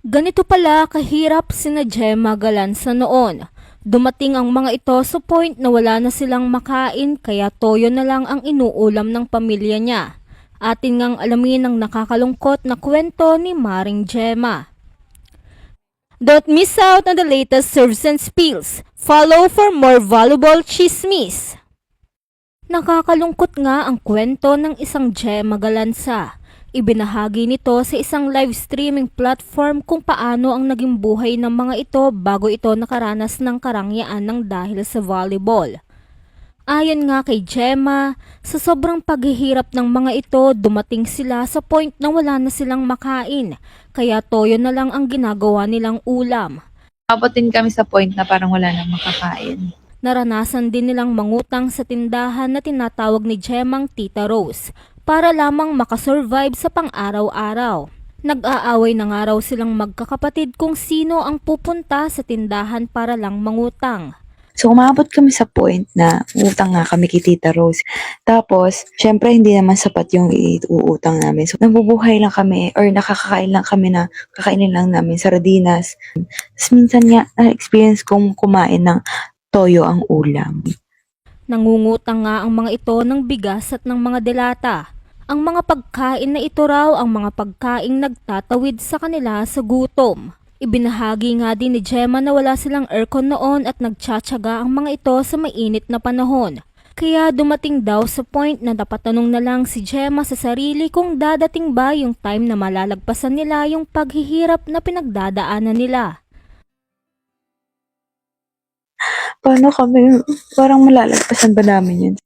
Ganito pala kahirap sina Gemma Galanza noon. Dumating ang mga ito sa point na wala na silang makain kaya toyo na lang ang inuulam ng pamilya niya. Atin ngang alamin ang nakakalungkot na kwento ni Maring Gemma. Don't miss out on the latest serves and spills. Follow for more valuable chismis. Nakakalungkot nga ang kwento ng isang Gemma Galanza. Ibinahagi nito sa isang live streaming platform kung paano ang naging buhay ng mga ito bago ito nakaranas ng karangyaan ng dahil sa volleyball. Ayon nga kay Gemma, sa sobrang paghihirap ng mga ito, dumating sila sa point na wala na silang makain, kaya toyo na lang ang ginagawa nilang ulam. Abot din kami sa point na parang wala nang makakain. Naranasan din nilang mangutang sa tindahan na tinatawag ni Gemang Tita Rose para lamang makasurvive sa pang-araw-araw. Nag-aaway na nga raw silang magkakapatid kung sino ang pupunta sa tindahan para lang mangutang. So, umabot kami sa point na utang nga kami kay Tita Rose. Tapos, syempre, hindi naman sapat yung iuutang namin. So, nabubuhay lang kami or nakakakain lang kami na kakainin lang namin sardinas. Tapos, minsan nga, na-experience kong kumain ng toyo ang ulam. Nangungutang nga ang mga ito ng bigas at ng mga delata. Ang mga pagkain na ito raw ang mga pagkaing nagtatawid sa kanila sa gutom. Ibinahagi nga din ni Gemma na wala silang aircon noon at nagtsatsaga ang mga ito sa mainit na panahon. Kaya dumating daw sa point na napatanong na lang si Gemma sa sarili kung dadating ba yung time na malalagpasan nila yung paghihirap na pinagdadaanan nila. Paano kami, parang malalagpasan ba namin yun?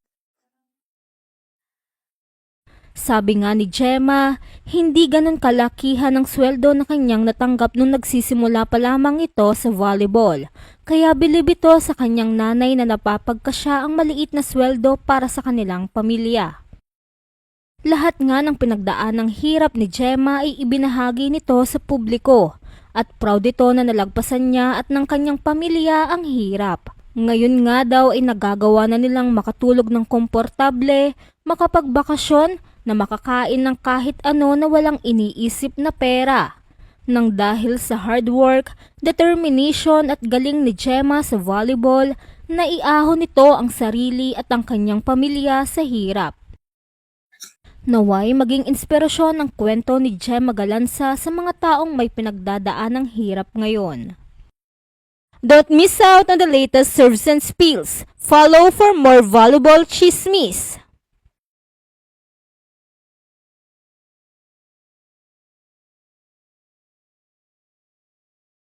Sabi nga ni Gemma, hindi ganun kalakihan ang sweldo na kanyang natanggap nung nagsisimula pa lamang ito sa volleyball. Kaya bilib ito sa kanyang nanay na napapagkasya ang maliit na sweldo para sa kanilang pamilya. Lahat nga ng pinagdaan ng hirap ni Gemma ay ibinahagi nito sa publiko at proud ito na nalagpasan niya at ng kanyang pamilya ang hirap. Ngayon nga daw ay nagagawa na nilang makatulog ng komportable, makapagbakasyon, na makakain ng kahit ano na walang iniisip na pera. Nang dahil sa hard work, determination at galing ni Gemma sa volleyball, naiahon nito ang sarili at ang kanyang pamilya sa hirap. Naway maging inspirasyon ang kwento ni Gemma Galanza sa mga taong may pinagdadaan ng hirap ngayon. Don't miss out on the latest serves and spills. Follow for more valuable chismis.